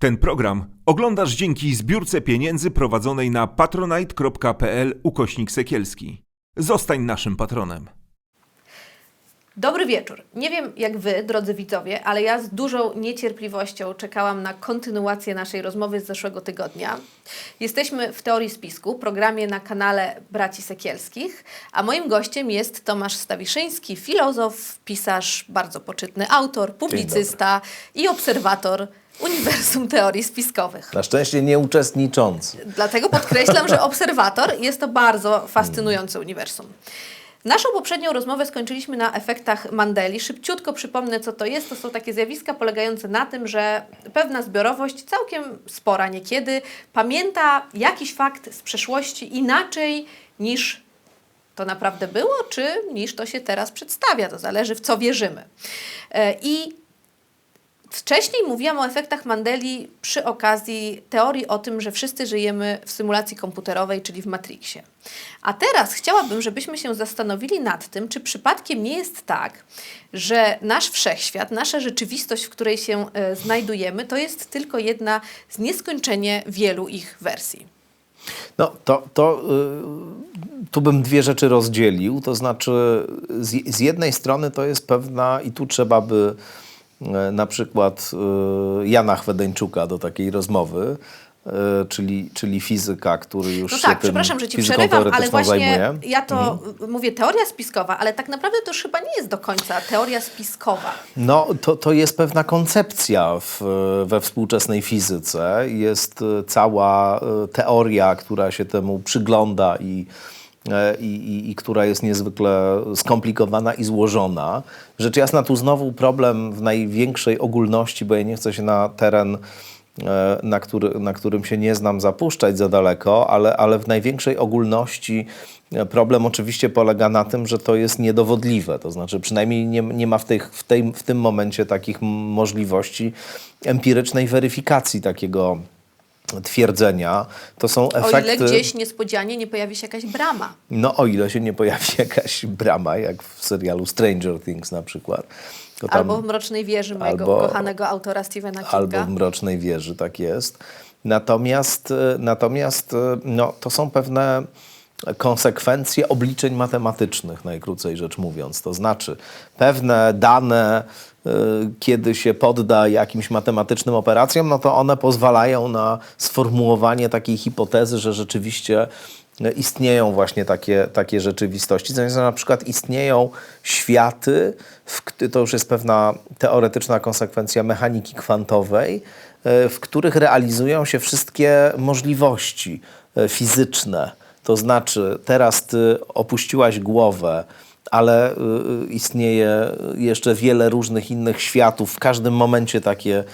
Ten program oglądasz dzięki zbiórce pieniędzy prowadzonej na patronite.pl ukośnik sekielski. Zostań naszym patronem. Dobry wieczór. Nie wiem jak Wy, drodzy widzowie, ale ja z dużą niecierpliwością czekałam na kontynuację naszej rozmowy z zeszłego tygodnia. Jesteśmy w Teorii Spisku, programie na kanale Braci Sekielskich, a moim gościem jest Tomasz Stawiszyński, filozof, pisarz, bardzo poczytny autor, publicysta i obserwator Uniwersum Teorii Spiskowych. Na szczęście nie uczestniczący. Dlatego podkreślam, że obserwator jest to bardzo fascynujące uniwersum. Naszą poprzednią rozmowę skończyliśmy na efektach Mandeli. Szybciutko przypomnę, co to jest. To są takie zjawiska polegające na tym, że pewna zbiorowość, całkiem spora niekiedy, pamięta jakiś fakt z przeszłości inaczej niż to naprawdę było, czy niż to się teraz przedstawia. To zależy, w co wierzymy. E, I Wcześniej mówiłam o efektach Mandeli przy okazji teorii o tym, że wszyscy żyjemy w symulacji komputerowej, czyli w Matrixie. A teraz chciałabym, żebyśmy się zastanowili nad tym, czy przypadkiem nie jest tak, że nasz wszechświat, nasza rzeczywistość, w której się e, znajdujemy, to jest tylko jedna z nieskończenie wielu ich wersji. No to, to y, tu bym dwie rzeczy rozdzielił. To znaczy, z, z jednej strony to jest pewna, i tu trzeba by na przykład y, Jana Chwedeńczuka do takiej rozmowy, y, czyli, czyli fizyka, który już No się tak, tym przepraszam, że ci przerywam, ale właśnie zajmuje. ja to Mhm. mówię teoria spiskowa, ale tak naprawdę to już chyba nie jest do końca teoria spiskowa. No, to, to jest pewna koncepcja w, we współczesnej fizyce. Jest e, cała e, teoria, która się temu przygląda i, e, i, i, i która jest niezwykle skomplikowana i złożona. Rzecz jasna, tu znowu problem w największej ogólności, bo ja nie chcę się na teren e, na, który, na którym się nie znam, zapuszczać za daleko, ale, ale w największej ogólności e, problem oczywiście polega na tym, że to jest niedowodliwe. To znaczy, przynajmniej nie, nie ma w, tych, w, tej, w tym momencie takich możliwości empirycznej weryfikacji takiego twierdzenia. To są O efekty. ile gdzieś niespodzianie nie pojawi się jakaś brama. No, o ile się nie pojawi jakaś brama, jak w serialu Stranger Things na przykład. Tam- Albo w Mrocznej Wieży mojego albo- kochanego autora Stephena Kinga. albo w Mrocznej Wieży, tak jest. Natomiast, e, natomiast e, no, to są pewne konsekwencje obliczeń matematycznych, najkrócej rzecz mówiąc. To znaczy, pewne dane, e, kiedy się podda jakimś matematycznym operacjom, no to one pozwalają na sformułowanie takiej hipotezy, że rzeczywiście e, istnieją właśnie takie, takie rzeczywistości. Zamiast na przykład istnieją światy, w, to już jest pewna teoretyczna konsekwencja mechaniki kwantowej, e, w których realizują się wszystkie możliwości fizyczne. To znaczy, teraz ty opuściłaś głowę, ale y, y, istnieje jeszcze wiele różnych innych światów. W każdym momencie takie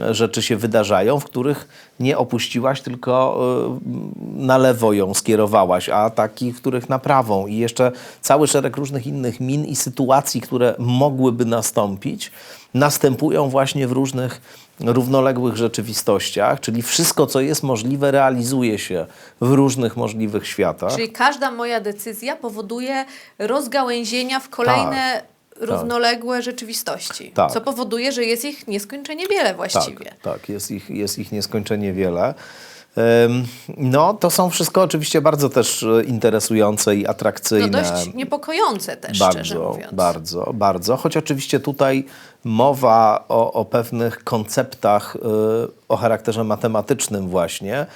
e, rzeczy się wydarzają, w których nie opuściłaś, tylko y, na lewo ją skierowałaś, a takich, których na prawą. I jeszcze cały szereg różnych innych min i sytuacji, które mogłyby nastąpić, następują właśnie w różnych równoległych rzeczywistościach, czyli wszystko, co jest możliwe, realizuje się w różnych możliwych światach. Czyli każda moja decyzja powoduje rozgałęzienia w kolejne równoległe rzeczywistości. Tak. Co powoduje, że jest ich nieskończenie wiele właściwie. Tak, tak jest, ich, jest ich nieskończenie wiele. No, to są wszystko oczywiście bardzo też e, interesujące i No atrakcyjne. dość niepokojące też, szczerze bardzo, mówiąc. bardzo, bardzo. Choć oczywiście tutaj mowa o, o pewnych konceptach y, o charakterze matematycznym właśnie.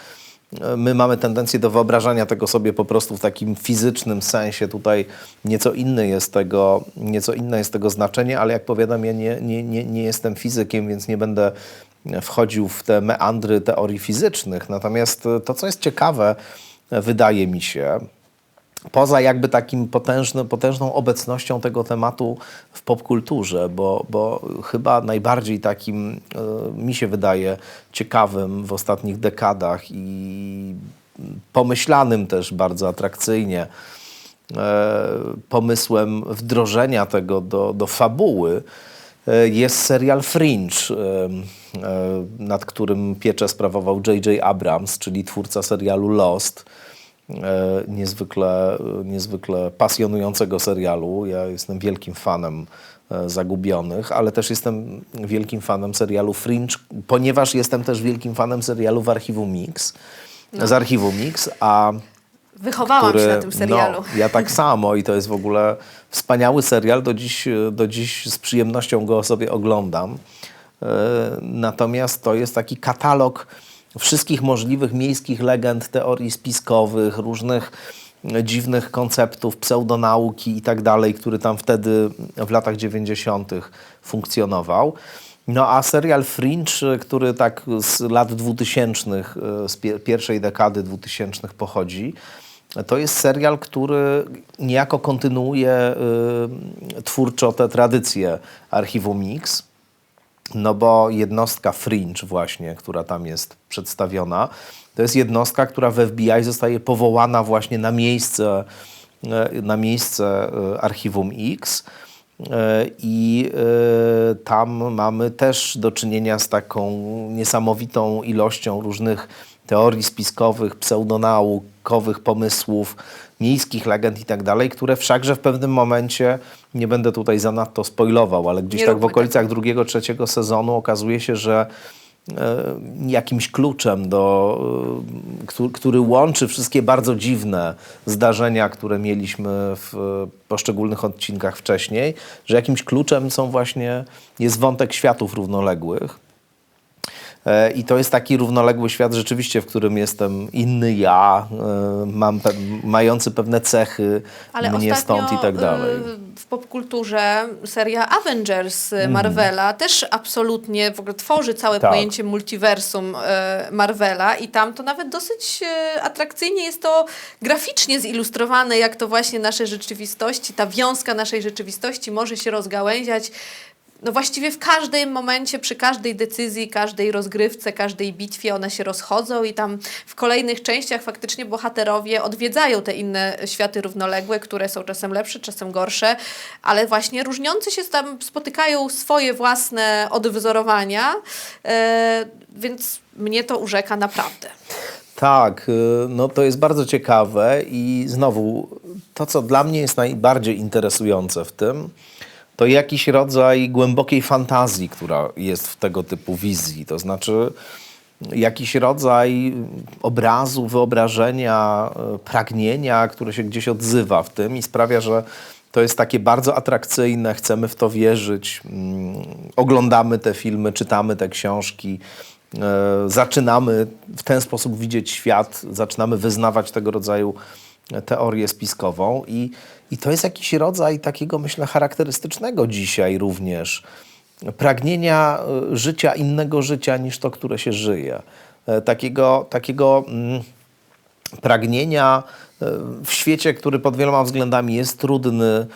Y, My mamy tendencję do wyobrażania tego sobie po prostu w takim fizycznym sensie. Tutaj nieco inny jest tego, nieco inne jest tego znaczenie, ale jak powiadam, ja nie, nie, nie, nie jestem fizykiem, więc nie będę wchodził w te meandry teorii fizycznych. Natomiast to, co jest ciekawe, wydaje mi się, poza jakby takim potężny, potężną obecnością tego tematu w popkulturze, bo, bo chyba najbardziej takim, e, mi się wydaje, ciekawym w ostatnich dekadach i pomyślanym też bardzo atrakcyjnie e, pomysłem wdrożenia tego do, do fabuły jest serial Fringe, e, e, nad którym pieczę sprawował J.J. Abrams, czyli twórca serialu Lost e, niezwykle, niezwykle pasjonującego serialu. Ja jestem wielkim fanem e, Zagubionych, ale też jestem wielkim fanem serialu Fringe, ponieważ jestem też wielkim fanem serialu w Archiwum Mix, z Archiwum Mix, a Wychowałam który, się na tym serialu. No, ja tak samo i to jest w ogóle wspaniały serial. Do dziś, do dziś z przyjemnością go sobie oglądam. E, Natomiast to jest taki katalog wszystkich możliwych miejskich legend, teorii spiskowych, różnych dziwnych konceptów, pseudonauki i tak dalej, który tam wtedy w latach 90. funkcjonował. No a serial Fringe, który tak z lat 2000, e, z pie- pierwszej dekady 2000 pochodzi, to jest serial, który niejako kontynuuje y, twórczo tę tradycję Archiwum Mix. No bo jednostka Fringe właśnie, która tam jest przedstawiona, to jest jednostka, która w FBI zostaje powołana właśnie na miejsce, e, na miejsce e, Archiwum X. E, I tam mamy też do czynienia z taką niesamowitą ilością różnych teorii spiskowych, pseudonaukowych pomysłów, miejskich legend i tak dalej, które wszakże w pewnym momencie, nie będę tutaj zanadto spoilował, ale gdzieś Nie tak w róbmy okolicach drugiego, trzeciego sezonu okazuje się, że e, jakimś kluczem, do, e, któ- który łączy wszystkie bardzo dziwne zdarzenia, które mieliśmy w poszczególnych odcinkach wcześniej, że jakimś kluczem są właśnie, jest wątek światów równoległych. E, I to jest taki równoległy świat rzeczywiście, w którym jestem inny ja, e, mam pe- mający pewne cechy Ale mnie stąd i tak dalej. y, w popkulturze seria Avengers Mhm. y, Marvela też absolutnie w ogóle tworzy całe Tak. pojęcie multiversum y, Marvela i tam to nawet dosyć atrakcyjnie jest to graficznie zilustrowane, jak to właśnie nasze rzeczywistości, ta wiązka naszej rzeczywistości może się rozgałęziać no właściwie w każdym momencie, przy każdej decyzji, każdej rozgrywce, każdej bitwie one się rozchodzą i tam w kolejnych częściach faktycznie bohaterowie odwiedzają te inne światy równoległe, które są czasem lepsze, czasem gorsze, ale właśnie różniące się tam spotykają swoje własne odwzorowania, e, więc mnie to urzeka naprawdę. Tak, y, no to jest bardzo ciekawe i znowu to, co dla mnie jest najbardziej interesujące w tym, to jakiś rodzaj głębokiej fantazji, która jest w tego typu wizji. To znaczy jakiś rodzaj obrazu, wyobrażenia, y, pragnienia, które się gdzieś odzywa w tym i sprawia, że to jest takie bardzo atrakcyjne, chcemy w to wierzyć, mm, oglądamy te filmy, czytamy te książki, e, zaczynamy w ten sposób widzieć świat, zaczynamy wyznawać tego rodzaju teorię spiskową i, i to jest jakiś rodzaj takiego, myślę, charakterystycznego dzisiaj również pragnienia e, życia, innego życia niż to, które się żyje. E, Takiego, takiego mm, pragnienia e, w świecie, który pod wieloma względami jest trudny,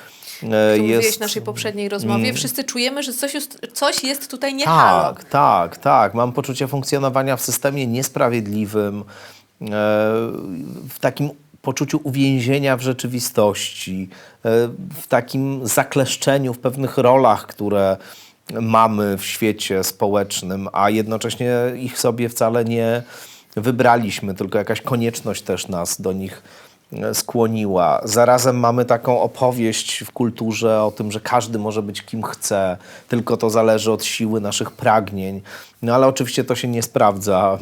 e, Tu mówiłeś jest w naszej poprzedniej rozmowie, wszyscy czujemy, że coś jest, coś jest tutaj nie tak, tak, tak. Mam poczucie funkcjonowania w systemie niesprawiedliwym, e, w takim poczuciu uwięzienia w rzeczywistości, e, w takim zakleszczeniu w pewnych rolach, które mamy w świecie społecznym, a jednocześnie ich sobie wcale nie wybraliśmy, tylko jakaś konieczność też nas do nich e, skłoniła. Zarazem mamy taką opowieść w kulturze o tym, że każdy może być kim chce, tylko to zależy od siły naszych pragnień. No ale oczywiście to się nie sprawdza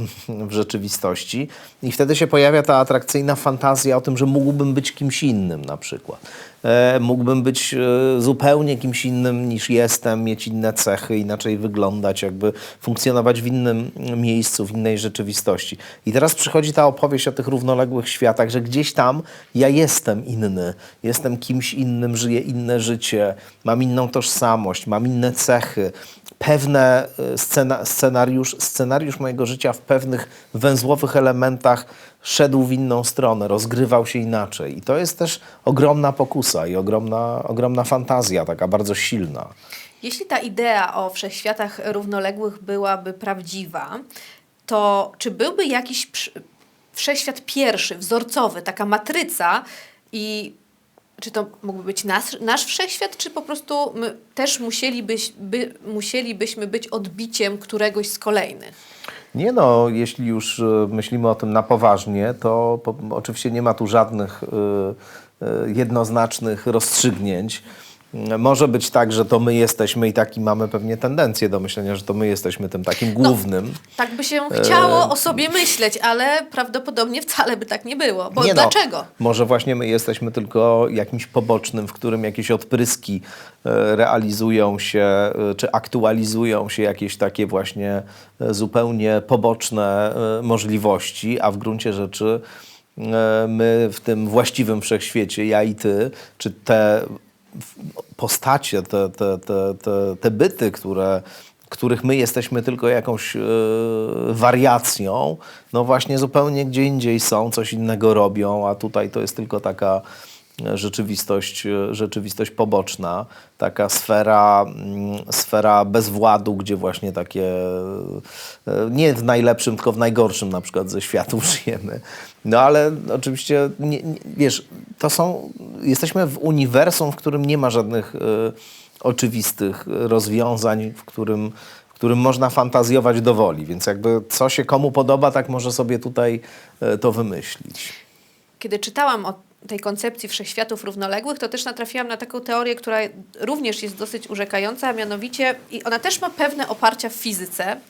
w rzeczywistości. I wtedy się pojawia ta atrakcyjna fantazja o tym, że mógłbym być kimś innym na przykład. E, mógłbym być e, zupełnie kimś innym niż jestem, mieć inne cechy, inaczej wyglądać, jakby funkcjonować w innym miejscu, w innej rzeczywistości. I teraz przychodzi ta opowieść o tych równoległych światach, że gdzieś tam ja jestem inny, jestem kimś innym, żyję inne życie, mam inną tożsamość, mam inne cechy. Pewne e, scena, scenariusz, scenariusz mojego życia w pewnych węzłowych elementach szedł w inną stronę, rozgrywał się inaczej. I to jest też ogromna pokusa i ogromna, ogromna fantazja, taka bardzo silna. Jeśli ta idea o wszechświatach równoległych byłaby prawdziwa, to czy byłby jakiś wszechświat pierwszy, wzorcowy, taka matryca i czy to mógłby być nasz, nasz wszechświat, czy po prostu my też musielibyś, by, musielibyśmy być odbiciem któregoś z kolejnych? Nie no, jeśli już e, myślimy o tym na poważnie, to po, oczywiście nie ma tu żadnych e, e, jednoznacznych rozstrzygnięć. Może być tak, że to my jesteśmy i taki mamy pewnie tendencję do myślenia, że to my jesteśmy tym takim głównym. Tak by się chciało o sobie myśleć, ale prawdopodobnie wcale by tak nie było. Bo Nie no, dlaczego? może właśnie my jesteśmy tylko jakimś pobocznym, w którym jakieś odpryski e, realizują się, e, czy aktualizują się jakieś takie właśnie e, zupełnie poboczne e, możliwości, a w gruncie rzeczy e, my w tym właściwym wszechświecie, ja i ty, czy te postacie, te, te, te, te, byty, które, których my jesteśmy tylko jakąś e, wariacją, no właśnie zupełnie gdzie indziej są, coś innego robią, a tutaj to jest tylko taka e, rzeczywistość, e, rzeczywistość poboczna, taka sfera, mm, sfera bezwładu, gdzie właśnie takie, nie w najlepszym, tylko w najgorszym na przykład ze światów żyjemy. No ale oczywiście, nie, nie, wiesz, to są, jesteśmy w uniwersum, w którym nie ma żadnych e, oczywistych rozwiązań, w którym, w którym można fantazjować do woli. Więc jakby co się komu podoba, tak może sobie tutaj e, to wymyślić. Kiedy czytałam o tej koncepcji wszechświatów równoległych, to też natrafiłam na taką teorię, która również jest dosyć urzekająca, a mianowicie i ona też ma pewne oparcia w fizyce,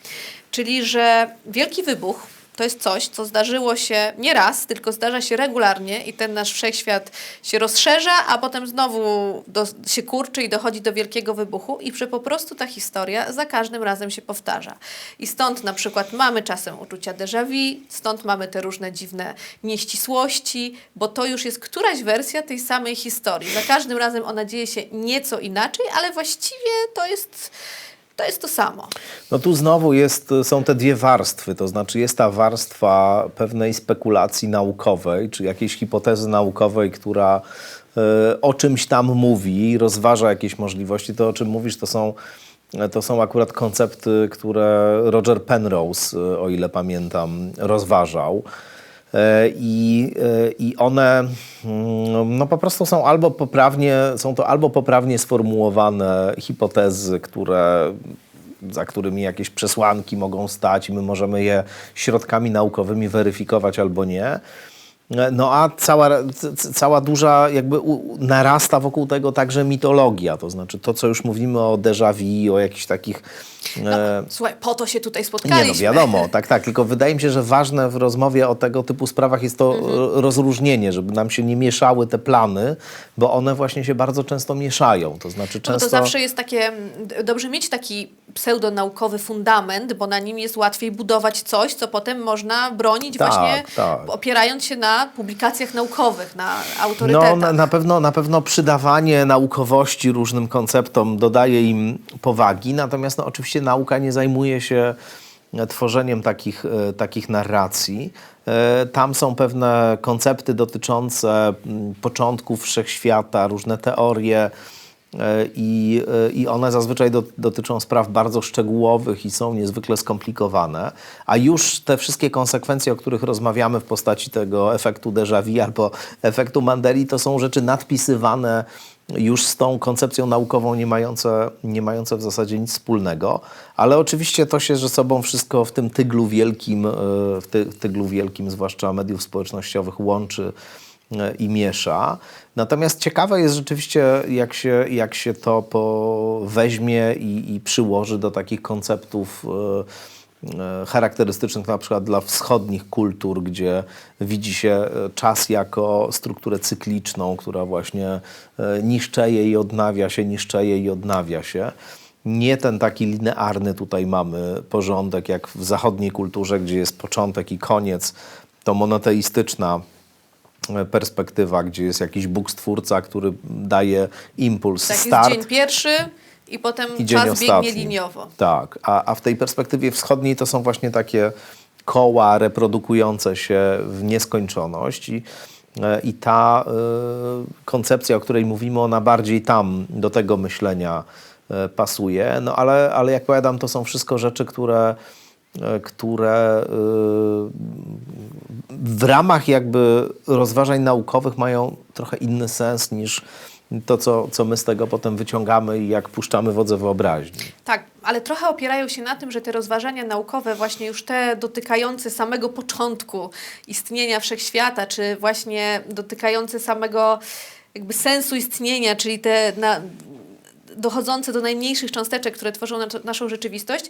czyli że wielki wybuch to jest coś, co zdarzyło się nie raz, tylko zdarza się regularnie i ten nasz wszechświat się rozszerza, a potem znowu do, się kurczy i dochodzi do wielkiego wybuchu i że po prostu ta historia za każdym razem się powtarza. I stąd na przykład mamy czasem uczucia déjà vu, stąd mamy te różne dziwne nieścisłości, bo to już jest któraś wersja tej samej historii. Za każdym razem ona dzieje się nieco inaczej, ale właściwie to jest to, jest to samo. No tu znowu jest, są te dwie warstwy, to znaczy jest ta warstwa pewnej spekulacji naukowej, czy jakiejś hipotezy naukowej, która e, o czymś tam mówi, rozważa jakieś możliwości. To, o czym mówisz, to są, to są akurat koncepty, które Roger Penrose, e, o ile pamiętam, rozważał. E, I, e, I one mm, no po prostu są albo poprawnie, są to albo poprawnie sformułowane hipotezy, które, za którymi jakieś przesłanki mogą stać i my możemy je środkami naukowymi weryfikować albo nie. E, No a cała, cała duża jakby u, narasta wokół tego także mitologia, to znaczy to, co już mówimy o déjà vu, o jakichś takich... e, Słuchaj, po to się tutaj spotkaliśmy. nie no, wiadomo, tak, tak. Tylko wydaje mi się, że ważne w rozmowie o tego typu sprawach jest to Mhm. rozróżnienie, żeby nam się nie mieszały te plany, bo one właśnie się bardzo często mieszają. To znaczy No często... to zawsze jest takie, dobrze mieć taki pseudonaukowy fundament, bo na nim jest łatwiej budować coś, co potem można bronić Tak, właśnie tak. opierając się na publikacjach naukowych, na No, autorytetach. na, na, pewno, na pewno przydawanie naukowości różnym konceptom dodaje im powagi, natomiast no, oczywiście nauka nie zajmuje się tworzeniem takich, e, takich narracji. E, Tam są pewne koncepty dotyczące początków wszechświata, różne teorie. E, I, e, I one zazwyczaj do, dotyczą spraw bardzo szczegółowych i są niezwykle skomplikowane, a już te wszystkie konsekwencje, o których rozmawiamy w postaci tego efektu déjà vu albo efektu Mandeli, to są rzeczy nadpisywane już z tą koncepcją naukową, nie mające, nie mające w zasadzie nic wspólnego, ale oczywiście to się ze sobą wszystko w tym tyglu wielkim, e, w ty, w tyglu wielkim, zwłaszcza mediów społecznościowych, łączy i miesza. Natomiast ciekawe jest rzeczywiście, jak się, jak się to po weźmie i, i przyłoży do takich konceptów e, e, charakterystycznych na przykład dla wschodnich kultur, gdzie widzi się e, czas jako strukturę cykliczną, która właśnie niszczeje i odnawia się, niszczeje i odnawia się. Nie ten taki linearny tutaj mamy porządek, jak w zachodniej kulturze, gdzie jest początek i koniec, to monoteistyczna perspektywa, gdzie jest jakiś Bóg stwórca, który daje impuls, tak start jest dzień pierwszy i potem i czas ostatni. biegnie liniowo. Tak, a, a w tej perspektywie wschodniej to są właśnie takie koła reprodukujące się w nieskończoność i, e, i ta e, koncepcja, o której mówimy, ona bardziej tam do tego myślenia e, pasuje, no ale, ale jak powiadam, to są wszystko rzeczy, które e, które e, w ramach jakby rozważań naukowych mają trochę inny sens niż, to, co, co my z tego potem wyciągamy i jak puszczamy wodze wyobraźni. Tak, ale trochę opierają się na tym, że te rozważania naukowe, właśnie już te dotykające samego początku istnienia wszechświata, czy właśnie dotykające samego jakby sensu istnienia, czyli te na, dochodzące do najmniejszych cząsteczek, które tworzą na, naszą rzeczywistość,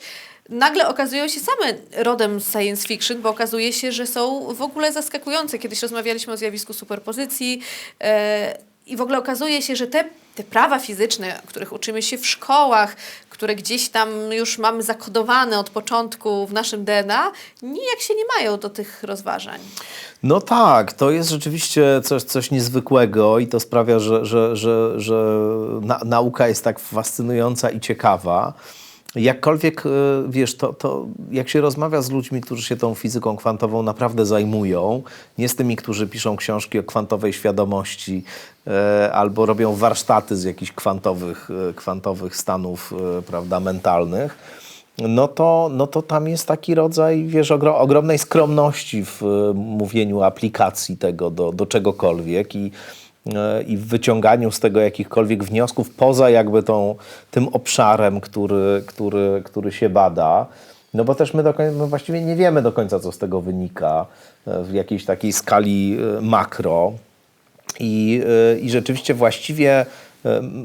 nagle okazują się same rodem science fiction, bo okazuje się, że są w ogóle zaskakujące. Kiedyś rozmawialiśmy o zjawisku superpozycji e, i w ogóle okazuje się, że te, te prawa fizyczne, których uczymy się w szkołach, które gdzieś tam już mamy zakodowane od początku w naszym DNA, nijak się nie mają do tych rozważań. No tak, to jest rzeczywiście coś, coś niezwykłego i to sprawia, że, że, że, że na, nauka jest tak fascynująca i ciekawa. Jakkolwiek, e, wiesz, to, to jak się rozmawia z ludźmi, którzy się tą fizyką kwantową naprawdę zajmują, nie z tymi, którzy piszą książki o kwantowej świadomości e, albo robią warsztaty z jakichś kwantowych, e, kwantowych stanów, prawda, mentalnych, no to, no to tam jest taki rodzaj, wiesz, ogro, ogromnej skromności w mówieniu aplikacji tego do, do czegokolwiek i, i w wyciąganiu z tego jakichkolwiek wniosków poza jakby tą, tym obszarem, który, który, który się bada. No bo też my, do my właściwie nie wiemy do końca, co z tego wynika e, w jakiejś takiej skali e, makro. I, I rzeczywiście właściwie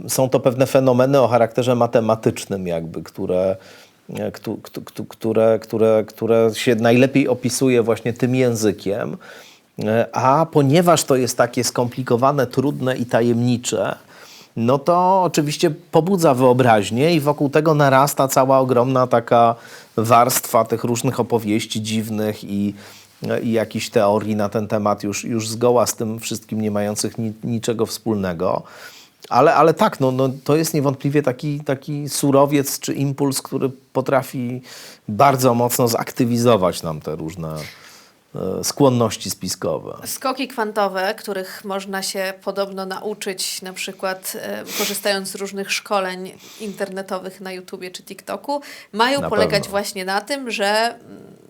są to pewne fenomeny o charakterze matematycznym, jakby, które, e, któ- któ- któ- które, które, które się najlepiej opisuje właśnie tym językiem. E, A ponieważ to jest takie skomplikowane, trudne i tajemnicze, no to oczywiście pobudza wyobraźnię i wokół tego narasta cała ogromna taka warstwa tych różnych opowieści dziwnych i, i jakichś teorii na ten temat już, już zgoła z tym wszystkim nie mających ni, niczego wspólnego. Ale, ale tak, no, no, to jest niewątpliwie taki, taki surowiec czy impuls, który potrafi bardzo mocno zaktywizować nam te różne e, skłonności spiskowe. Skoki kwantowe, których można się podobno nauczyć, na przykład e, korzystając z różnych szkoleń internetowych na YouTubie czy TikToku, mają Na polegać pewno. właśnie na tym, że mm,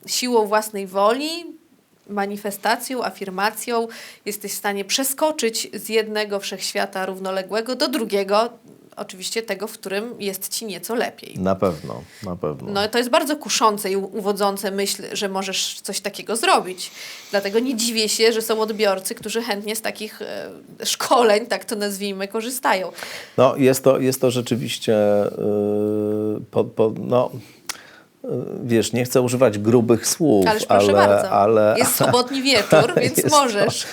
siłą własnej woli, manifestacją, afirmacją jesteś w stanie przeskoczyć z jednego wszechświata równoległego do drugiego, oczywiście tego, w którym jest ci nieco lepiej. Na pewno, na pewno. No to jest bardzo kuszące i uwodzące myśl, że możesz coś takiego zrobić. Dlatego nie dziwię się, że są odbiorcy, którzy chętnie z takich e, szkoleń, tak to nazwijmy, korzystają. No, jest to, jest to rzeczywiście, yy, po, po, no, yy, wiesz, nie chcę używać grubych słów, Ależ ale, bardzo. ale, jest sobotni wieczór, więc jest możesz. To,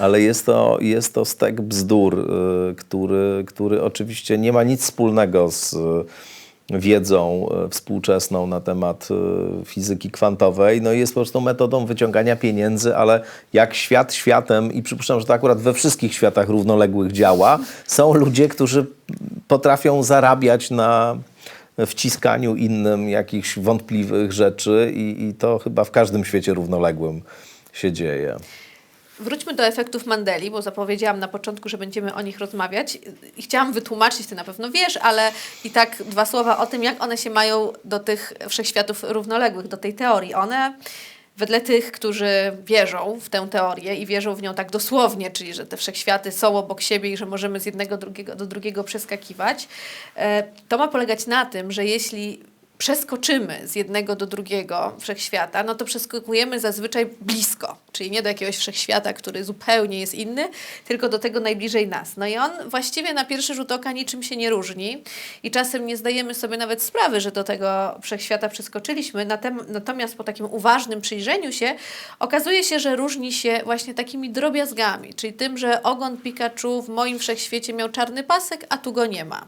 ale jest to, jest to stek bzdur, yy, który, który oczywiście nie ma nic wspólnego z yy, wiedzą yy, współczesną na temat fizyki kwantowej. No i jest po prostu metodą wyciągania pieniędzy, ale jak świat światem, i przypuszczam, że to akurat we wszystkich światach równoległych działa, są ludzie, którzy potrafią zarabiać na wciskaniu innym jakichś wątpliwych rzeczy i, i to chyba w każdym świecie równoległym się dzieje. Wróćmy do efektów Mandeli, bo zapowiedziałam na początku, że będziemy o nich rozmawiać. I chciałam wytłumaczyć, ty na pewno wiesz, ale i tak dwa słowa o tym, jak one się mają do tych wszechświatów równoległych, do tej teorii. One, wedle tych, którzy wierzą w tę teorię i wierzą w nią tak dosłownie, czyli że te wszechświaty są obok siebie i że możemy z jednego drugiego, do drugiego przeskakiwać, e, to ma polegać na tym, że jeśli przeskoczymy z jednego do drugiego wszechświata, no to przeskakujemy zazwyczaj blisko, czyli nie do jakiegoś wszechświata, który zupełnie jest inny, tylko do tego najbliżej nas. No i on właściwie na pierwszy rzut oka niczym się nie różni i czasem nie zdajemy sobie nawet sprawy, że do tego wszechświata przeskoczyliśmy, natomiast po takim uważnym przyjrzeniu się okazuje się, że różni się właśnie takimi drobiazgami, czyli tym, że ogon Pikachu w moim wszechświecie miał czarny pasek, a tu go nie ma.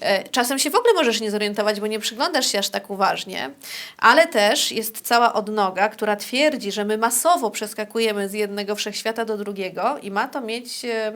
E, Czasem się w ogóle możesz nie zorientować, bo nie przyglądasz się aż tak uważnie, ale też jest cała odnoga, która twierdzi, że my masowo przeskakujemy z jednego wszechświata do drugiego i ma to mieć e,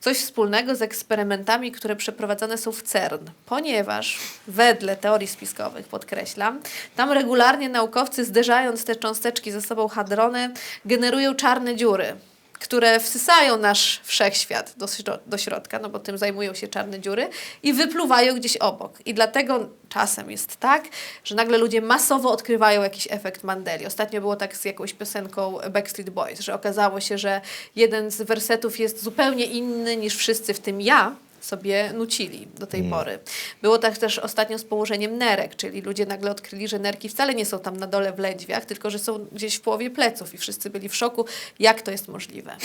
coś wspólnego z eksperymentami, które przeprowadzane są w CERN, ponieważ wedle teorii spiskowych, podkreślam, tam regularnie naukowcy zderzając te cząsteczki ze sobą hadrony generują czarne dziury które wsysają nasz wszechświat do, do środka, no bo tym zajmują się czarne dziury i wypluwają gdzieś obok. I dlatego czasem jest tak, że nagle ludzie masowo odkrywają jakiś efekt Mandeli. Ostatnio było tak z jakąś piosenką Backstreet Boys, że okazało się, że jeden z wersetów jest zupełnie inny niż wszyscy, w tym ja, sobie nucili do tej pory. Było tak też ostatnio z położeniem nerek, czyli ludzie nagle odkryli, że nerki wcale nie są tam na dole w lędźwiach, tylko że są gdzieś w połowie pleców i wszyscy byli w szoku, jak to jest możliwe.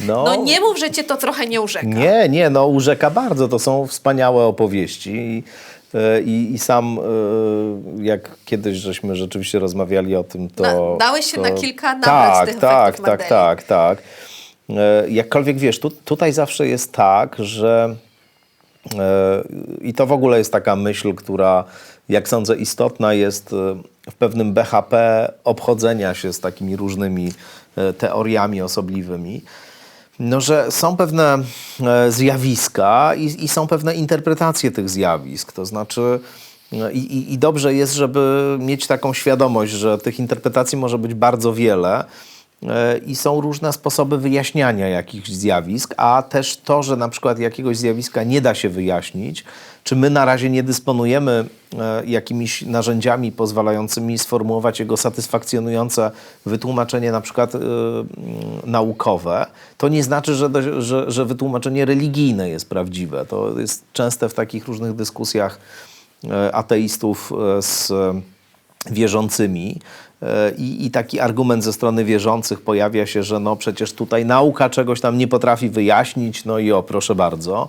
No nie mów, że cię to trochę nie urzeka. Nie, nie, no urzeka bardzo. To są wspaniałe opowieści. I, e, i, i sam, e, jak kiedyś żeśmy rzeczywiście rozmawiali o tym, to... Na- dałeś się to, na kilka z tak, tych tak, tak, Mandeli. tak, tak. E, Jakkolwiek wiesz, tu, tutaj zawsze jest tak, że e, i to w ogóle jest taka myśl, która, jak sądzę, istotna jest e, w pewnym BHP obchodzenia się z takimi różnymi teoriami osobliwymi. No, że są pewne zjawiska i, i są pewne interpretacje tych zjawisk. To znaczy, i, i dobrze jest, żeby mieć taką świadomość, że tych interpretacji może być bardzo wiele. E, I są różne sposoby wyjaśniania jakichś zjawisk, a też to, że na przykład jakiegoś zjawiska nie da się wyjaśnić, czy my na razie nie dysponujemy e, jakimiś narzędziami pozwalającymi sformułować jego satysfakcjonujące wytłumaczenie na przykład mm, naukowe, to nie znaczy, że, do, że, że wytłumaczenie religijne jest prawdziwe. To jest częste w takich różnych dyskusjach ateistów z wierzącymi. E, I, I taki argument ze strony wierzących pojawia się, że no przecież tutaj nauka czegoś tam nie potrafi wyjaśnić, no i o proszę bardzo.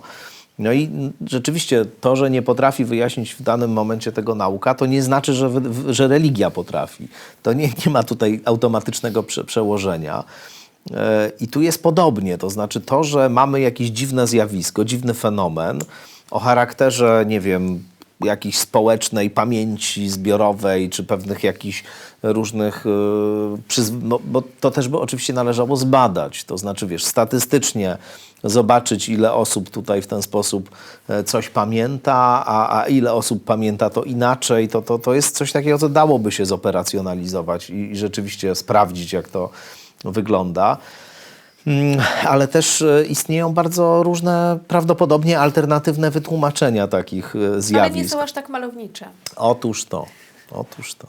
No i rzeczywiście to, że nie potrafi wyjaśnić w danym momencie tego nauka, to nie znaczy, że, że religia potrafi. To nie, nie ma tutaj automatycznego prze, przełożenia. E, I tu jest podobnie, to znaczy to, że mamy jakieś dziwne zjawisko, dziwny fenomen o charakterze, nie wiem, jakiejś społecznej pamięci zbiorowej, czy pewnych jakichś różnych, no, bo to też by oczywiście należało zbadać, to znaczy, wiesz, statystycznie zobaczyć, ile osób tutaj w ten sposób e, coś pamięta, a, a ile osób pamięta to inaczej, to, to, to jest coś takiego, co dałoby się zoperacjonalizować i, i rzeczywiście sprawdzić, jak to wygląda. Mm, Ale też e, istnieją bardzo różne, prawdopodobnie alternatywne wytłumaczenia takich e, Ale nie zjawisk. są aż tak malownicze. Otóż to, otóż to.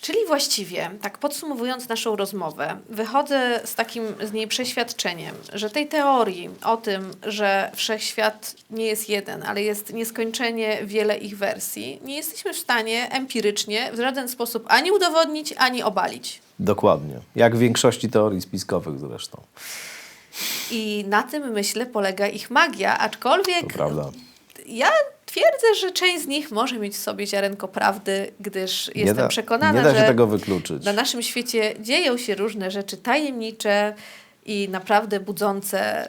Czyli właściwie, tak podsumowując naszą rozmowę, wychodzę z takim z niej przeświadczeniem, że tej teorii o tym, że wszechświat nie jest jeden, ale jest nieskończenie wiele ich wersji, nie jesteśmy w stanie empirycznie w żaden sposób ani udowodnić, ani obalić. Dokładnie. Jak w większości teorii spiskowych zresztą. I na tym, myślę, polega ich magia, aczkolwiek To prawda. ja twierdzę, że część z nich może mieć w sobie ziarenko prawdy, gdyż Nie jestem da, przekonana, nie da się że tego wykluczyć. na naszym świecie dzieją się różne rzeczy tajemnicze i naprawdę budzące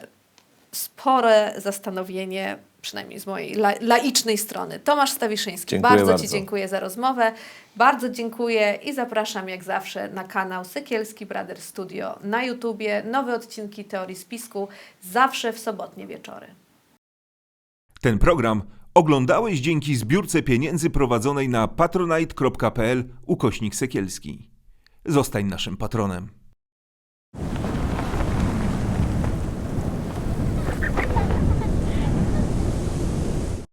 spore zastanowienie, przynajmniej z mojej la laicznej strony. Tomasz Stawiszyński, Dziękuję bardzo, Ci bardzo. dziękuję za rozmowę. Bardzo dziękuję i zapraszam jak zawsze na kanał Sekielski Brothers Studio na YouTubie. Nowe odcinki Teorii Spisku zawsze w sobotnie wieczory. Ten program oglądałeś dzięki zbiórce pieniędzy prowadzonej na patronite.pl ukośnik sekielski. Zostań naszym patronem.